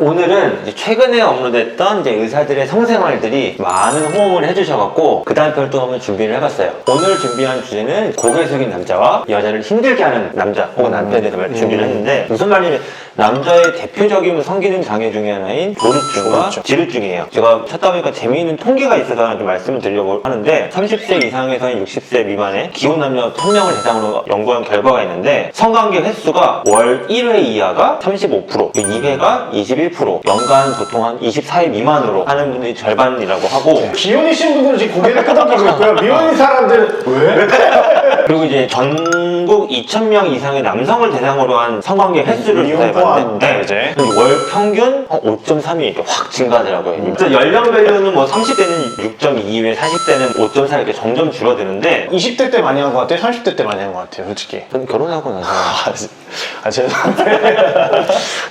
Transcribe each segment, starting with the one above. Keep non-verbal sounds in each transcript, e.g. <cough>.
오늘은 최근에 업로드했던 이제 의사들의 성생활들이 많은 호응을 해주셔갖고 그 다음 편을 또 한번 준비를 해봤어요. 오늘 준비한 주제는 고개 숙인 남자와 여자를 힘들게 하는 남자 혹은 남편에 대해서 말- 준비를 했는데 무슨 말이냐면 남자의 대표적인 성기능 장애 중에 하나인 조루증과 조루증. 지루증이에요. 제가 찾다 보니까 재미있는 통계가 있어서 좀 말씀을 드리려고 하는데 30세 이상에서 60세 미만의 기혼 남녀 1000명을 대상으로 연구한 결과가 있는데 성관계 횟수가 월 1회 이하가 35%, 2회가 21%, 연간 보통 한 24회 미만으로 하는 분들이 절반이라고 하고 기혼이신 분들은 지금 고개를 끄덕이고 있고요. <laughs> 미혼인 사람들은 왜? 그리고 이제 전국 2,000명 이상의 남성을 대상으로 한 성관계 횟수를 미혼 조사해봤 는데 포함, 이제. 월 평균 한 5.3이 이렇게 확 증가하더라고요. 그래서 연령별로는 뭐 30대는 6.2회, 40대는 5.4 이렇게 점점 줄어드는데 20대 때 많이 한 것 같아요? 30대 때 많이 한 것 같아요, 솔직히. 저는 결혼하고 나서 <laughs> 아, 지- 아 죄송한데.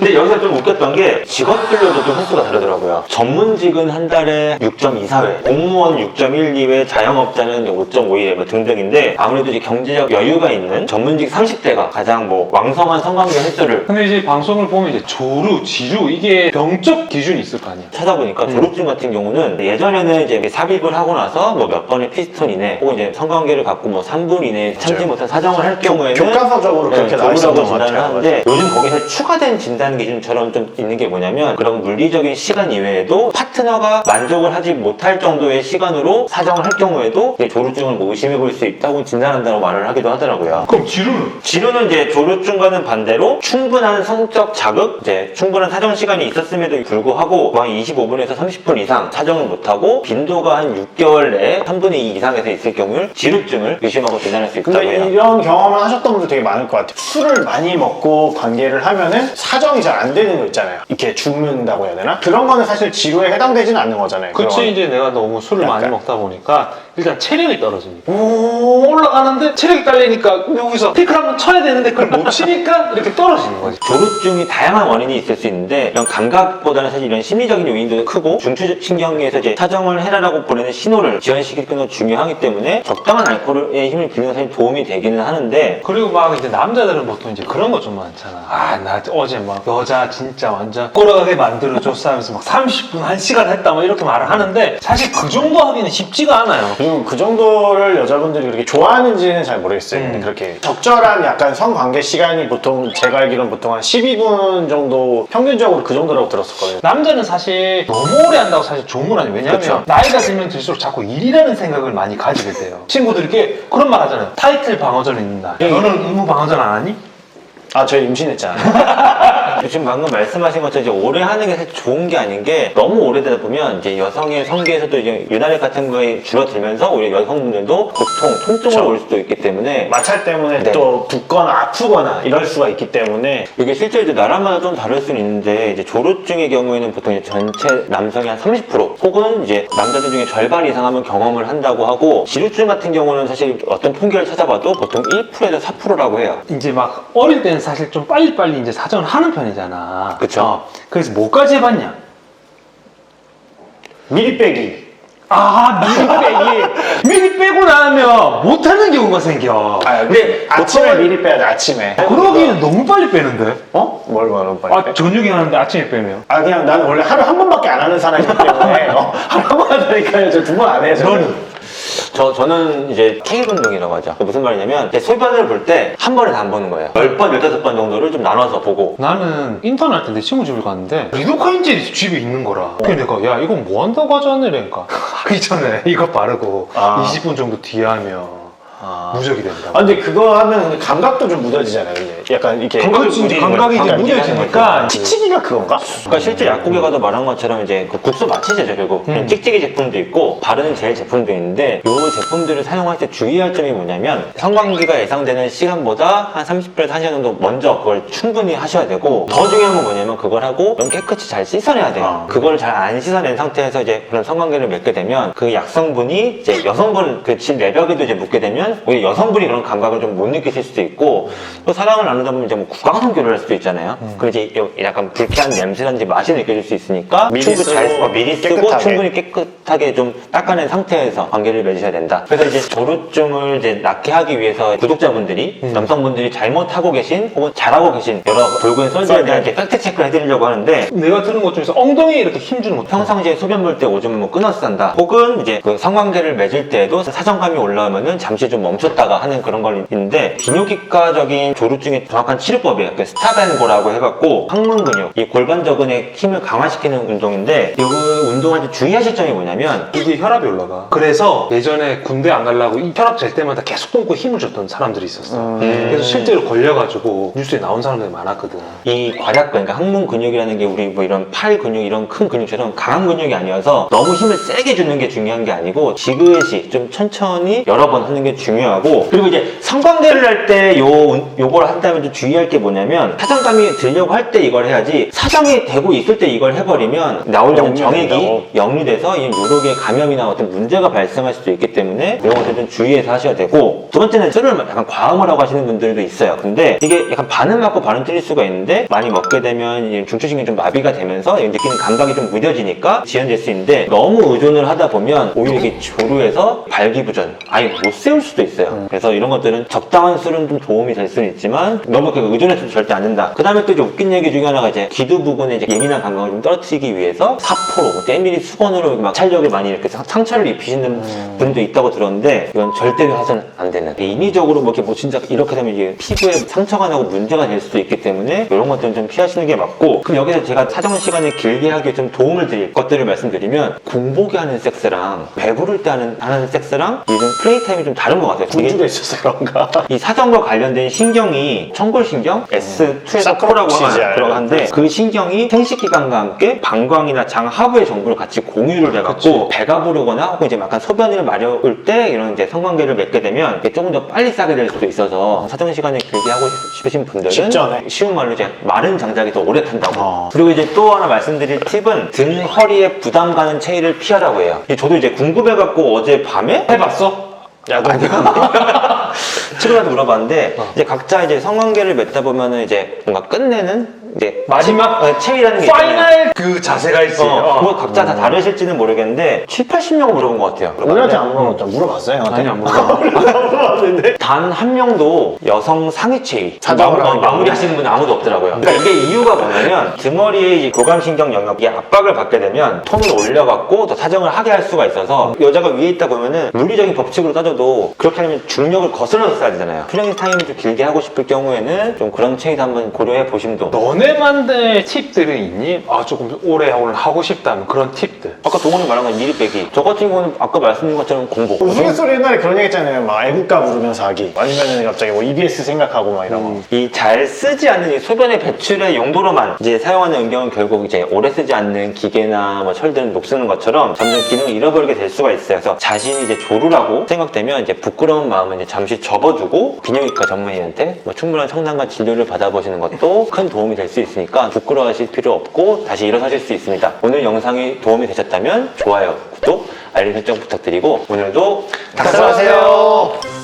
근데 여기서 좀 웃겼던 게 직업별로도 좀 횟수가 다르더라고요. 전문직은 한 달에 6.24회, 공무원 6.12회, 자영업자는 5.51회 뭐 등등인데 아무래도 이제 경제적 여유가 있는 전문직 30대가 가장 뭐 왕성한 성관계 횟수를 근데 이제 방송을 보면 이제 조루, 지루 이게 병적 기준이 있을 거 아니야. 찾아보니까 졸업증 같은 경우는 예전에는 이제 삽입을 하고 나서 뭐 몇 번의 피스톤 이내 혹은 이제 성관계를 갖고 뭐 3분 이내에 참지. 못한 사정을 할 경우에는 교과서적으로 그렇게 나와 있었던 조루라고 것 진단을 같아요. 하는데 요즘 거기서 추가된 진단 기준처럼 좀 있는 게 뭐냐면 그런 물리적인 시간 이외에도 파트너가 만족을 하지 못할 정도의 시간으로 사정을 할 경우에도 이제 조루증을 뭐 의심해 볼 수 있다고 진단한다고 말을 하기도 하더라고요. 그럼 지루는? 지루는 이제 조루증과는 반대로 충분한 성적 자극, 이제 충분한 사정 시간이 있었음에도 불구하고 한 25분에서 30분 이상 사정을 못하고 빈도가 한 6개월 내에 3분의 2 이상에서 있을 경우를 지루증을 의심하고 진단할 수 있다고 해요. 이런 경험을 하셨던 분들 되게 많을 것 같아요. 술을 많이 먹고 관계를 하면은 사정 이 잘 안 되는 거 있잖아요. 이렇게 죽는다고 해야 되나? 그런 거는 사실 지루에 해당되지는 않는 거잖아요. 그치 그런 이제 내가 너무 술을 약간. 많이 먹다 보니까 일단 체력이 떨어지니까 오 올라가는데 체력이 딸리니까 여기서 피크를 한번 쳐야 되는데 그걸 못 치니까 이렇게 떨어지는 거지. 조루증이 다양한 원인이 있을 수 있는데 이런 감각보다는 사실 이런 심리적인 요인도 크고 중추신경에서 이제 사정을 해라라고 보내는 신호를 지원시키는 건 중요하기 때문에 적당한 알코올의 힘을 빌리는 사실 도움이 되기는 하는데 그리고 막 이제 남자들은 보통 이제 그런 거 좀 많잖아. 아 나 어제 막 여자 진짜 완전 꼬라하게 만들어줬어 하면서 막 30분 1시간 했다 막 이렇게 말을 하는데 사실 그 정도 하기는 쉽지가 않아요 그리고 그 정도를 여자분들이 그렇게 좋아하는지는 잘 모르겠어요. 근데 음. 그렇게 적절한 약간 성관계 시간이 보통 제가 알기로는 보통 한 12분 정도 평균적으로 그 정도라고 들었었거든요. 남자는 사실 너무 오래 한다고 사실 좋은 건 아니에요. 왜냐하면 그쵸. 나이가 들면 들수록 자꾸 일이라는 생각을 많이 가지게 돼요. 친구들에게 그런 말 하잖아요. 타이틀 방어전 있는다. 너는 의무 방어전 안 하니? 아, 저 임신했잖아요. <laughs> 지금 방금 말씀하신 것처럼 이제 오래 하는 게 사실 좋은 게 아닌 게 너무 오래되다 보면 이제 여성의 성기에서도 이제 유난력 같은 거에 줄어들면서 오히려 여성분들도 고통, 통증을. 올 수도 있기 때문에 마찰 때문에 네. 또 붓거나 아프거나 이럴 수가 있기 때문에 이게 실제 이제 나라마다 좀 다를 수는 있는데 이제 조루증의 경우에는 보통 이제 전체 남성의 한 30% 혹은 이제 남자들 중에 절반 이상 하면 경험을 한다고 하고 지루증 같은 경우는 사실 어떤 통계를 찾아봐도 보통 1%에서 4%라고 해요. 이제 막 어릴 때는 사실 좀 빨리빨리 이제 사정을 하는 편이 잖아. 그쵸. 어, 그래서 뭐까지 해봤냐? 미리 빼기. 아, 미리 빼기. <laughs> 미리 빼고 나면 못하는 경우가 생겨. 아, 근데 아침에 보통은- 미리 빼야 돼, 아침에. 그러기엔 너무 빨리 빼는데? 어? 뭘 말하는 거야? 아, 저녁에 하는데 아침에 빼면. 아 그냥 나는 원래 하루 한 번밖에 안 하는 사람이기 때문에 어, <laughs> 하루 한 번 하다니까요. 저 두 번 안 해요. 저는. 너는? 저, 저는 이제 K 운동이라고 하죠. 무슨 말이냐면 이제 소변을 볼 때 한 번에 다 안 보는 거예요. 10번, 15번 정도를 좀 나눠서 보고 나는 인턴 할 때 내 친구 집을 갔는데 리도카인 젤이 집에 있는 거라 그래서 내가 야 이건 뭐 한다고 하지 않으니까 <laughs> 하기 전에 이거 바르고 아. 20분 정도 뒤에 하면 무적이 된다 아 근데 그거 하면 감각도 좀 무뎌지잖아요. 약간 이렇게 이제 무뎌지는 감각이 거죠. 이제 감각이 무뎌지니까 치치기가 그건가? 그러니까 실제 약국에 가도 말한 것처럼 이제 그 국소 마취제죠 결국 음. 찍찍이 제품도 있고 바르는 젤 제품도 있는데 이 제품들을 사용할 때 주의할 점이 뭐냐면 성관계가 예상되는 시간보다 한 30분에서 1시간 정도 먼저 그걸 충분히 하셔야 되고 더 중요한 건 뭐냐면 그걸 하고 좀 깨끗이 잘 씻어내야 돼요 아. 그걸 잘 안 씻어낸 상태에서 이제 그런 성관계를 맺게 되면 그 약성분이 이제 여성분 그 질 내벽에도 이제 묻게 되면 오히려 여성분이 그런 감각을 좀 못 느끼실 수도 있고 또 사랑을 나누다 보면 이제 뭐 구강성교를 할 수도 있잖아요. 그럼 이제 약간 불쾌한 냄새라든지 맛이 느껴질 수 있으니까 미리 쓰고 잘 쓰고 미리 쓰고 깨끗하게. 충분히 깨끗하게 좀 닦아낸 상태에서 관계를 맺으셔야 된다. 그래서 이제 조루증을 이제 낫게 하기 위해서 구독자분들이 남성분들이 잘못하고 계신 혹은 잘하고 계신 여러 돌고인 썰들에 대한 이렇게 팩트 체크를 해드리려고 하는데 내가 들은 것 중에서 엉덩이에 이렇게 힘주는 것 평상시에 소변 볼 때 오줌을 뭐 끊어 싼다 혹은 이제 그 성관계를 맺을 때에도 사정감이 올라오면은 잠시 좀 멈췄다가 하는 그런 걸 있는데 비뇨기과적인 조루증의 정확한 치료법이에요 그 스타벤고라고 해갖고 항문 근육 이 골반 저근의 힘을 강화시키는 운동인데 이 운동할 때 주의하실 점이 뭐냐면 이게 혈압이 올라가. 그래서 예전에 군대 안 가려고 이 혈압 잴 때마다 계속 끊고 힘을 줬던 사람들이 있었어. 음. 그래서 실제로 걸려가지고 뉴스에 나온 사람들이 많았거든. 이 괄약근, 그러니까 항문 근육이라는 게 우리 뭐 이런 팔 근육, 이런 큰 근육처럼 강한 근육이 아니어서 너무 힘을 세게 주는 게 중요한 게 아니고 지그시 좀 천천히 여러 번 하는 게 중요하고 그리고 이제 성관계를 할 때 요, 요걸 한다면 좀 주의할 게 뭐냐면 사정감이 들려고 할 때 이걸 해야지 사정이 되고 있을 때 이걸 해버리면 나오려는 정액이 역류된다고? 역류돼서 이 요독에 감염이나 어떤 문제가 발생할 수도 있기 때문에 이런 것들 좀 주의해서 하셔야 되고 두 번째는 술을 약간 과음을 하고 하시는 분들도 있어요. 근데 이게 약간 반은 맞고 반은 틀릴 수가 있는데 많이 먹게 되면 이 중추신경이 좀 마비가 되면서 이 느끼는 감각이 좀 무뎌지니까 지연될 수 있는데 너무 의존을 하다 보면 오히려 이게 조루해서 발기부전 아예 못 세울 수도 있어요. 그래서 이런 것들은 적당한 술은 좀 도움이 될 수는 있지만 너무 그 의존해서는 절대 안 된다. 그 다음에 또 이제 웃긴 얘기 중에 하나가 이제 기두 부분에 이제 예민한 감각을 좀 떨어뜨리기 위해서 사포로 뭐 때밀이 수건으로 막 찰력을 많이 이렇게 상- 상처를 입히시는 분도 있다고 들었는데 이건 절대로 해서는 안 되는. 인위적으로 뭐 이렇게 뭐 진짜 이렇게 되면 이게 피부에 상처가 나고 문제가 될 수도 있기 때문에 이런 것들은 좀 피하시는 게 맞고 그럼 여기서 제가 사정 시간을 길게 하기에 좀 도움을 드릴 것들을 말씀드리면 공복에 하는 섹스랑 배부를 때 하는, 하는 섹스랑 이좀 플레이 타임이 좀 다른 것 같아요. 군주가 있어서 그런가? 이 사정과 관련된 신경이 청골신경 S2에서 사크로라고 4라고 하지 않아요? 들어가는데 그 신경이 생식기관과 함께 방광이나 장 하부의 정보를 같이 공유를 해갖고 배가 부르거나 혹은 이제 약간 소변을 마려울 때 이런 이제 성관계를 맺게 되면 조금 더 빨리 싸게 될 수도 있어서 사정 시간을 길게 하고 싶으신 분들은 직전에. 쉬운 말로 이제 마른 장작이 더 오래 탄다고 어. 그리고 이제 또 하나 말씀드릴 팁은 등 허리에 부담 가는 체위를 피하라고 해요 저도 이제 궁금해갖고 어제 밤에 해봤어? 야도 <laughs> 친구한테 물어봤는데 이제 각자 이제 성관계를 맺다 보면은 이제 뭔가 끝내는 이제 마지막 체- 어, 체위라는 게 있잖아요. 파이널 그 자세가 있지. 어, 어. 그거 각자 다 다르실지는 모르겠는데 7, 80명 물어본 것 같아요. 우리한테 안 물어봤죠? 물어봤어요? 형한테? 아니 <laughs> 안. 물어봤는데 단 한 명도 여성 상위 체위 사정을 마무- 하는 마무리 하시는 분은 아무도 없더라고요. 그러니까 이게 이유가 뭐냐면 등허리의 이 교감신경 영역이 압박을 받게 되면 톤을 올려갖고 더 사정을 하게 할 수가 있어서 여자가 위에 있다 보면은 물리적인 법칙으로 따져도 그렇게 하면 중력을 거슬러서 써야 되잖아요. 플레잉 타임을 좀 길게 하고 싶을 경우에는 좀 그런 체위도 한번 고려해 보심도. 너네 만의 팁들이 있니? 아 조금 오래 오늘 하고 싶다면 그런 팁들. 아까 동원이 말한 건 미리 빼기. 저 같은 경우는 아까 말씀드린 것처럼 공복. 우스갯소리 옛날에 그런 얘기 했잖아요 막 애국가 부르면서 하기 아니면은 갑자기 뭐 EBS 생각하고 막 이런 거 이 잘 쓰지 않는 이 소변의 배출의 용도로만 이제 사용하는 음경은 결국 이제 오래 쓰지 않는 기계나 뭐 철들은 녹쓰는 것처럼 점점 기능을 잃어버리게 될 수가 있어요. 그래서 자신이 이제 조루라고 생각되면 이제 부끄러운 마음은 이제 잠시 접어두고 비뇨기과 전문의한테 뭐 충분한 상담과 진료를 받아보시는 것도 큰 도움이 될 수 있으니까 부끄러워하실 필요 없고 다시 일어서실 수 있습니다. 오늘 영상이 도움이 되셨다면 좋아요, 구독, 알림 설정 부탁드리고 오늘도 닥터하세요.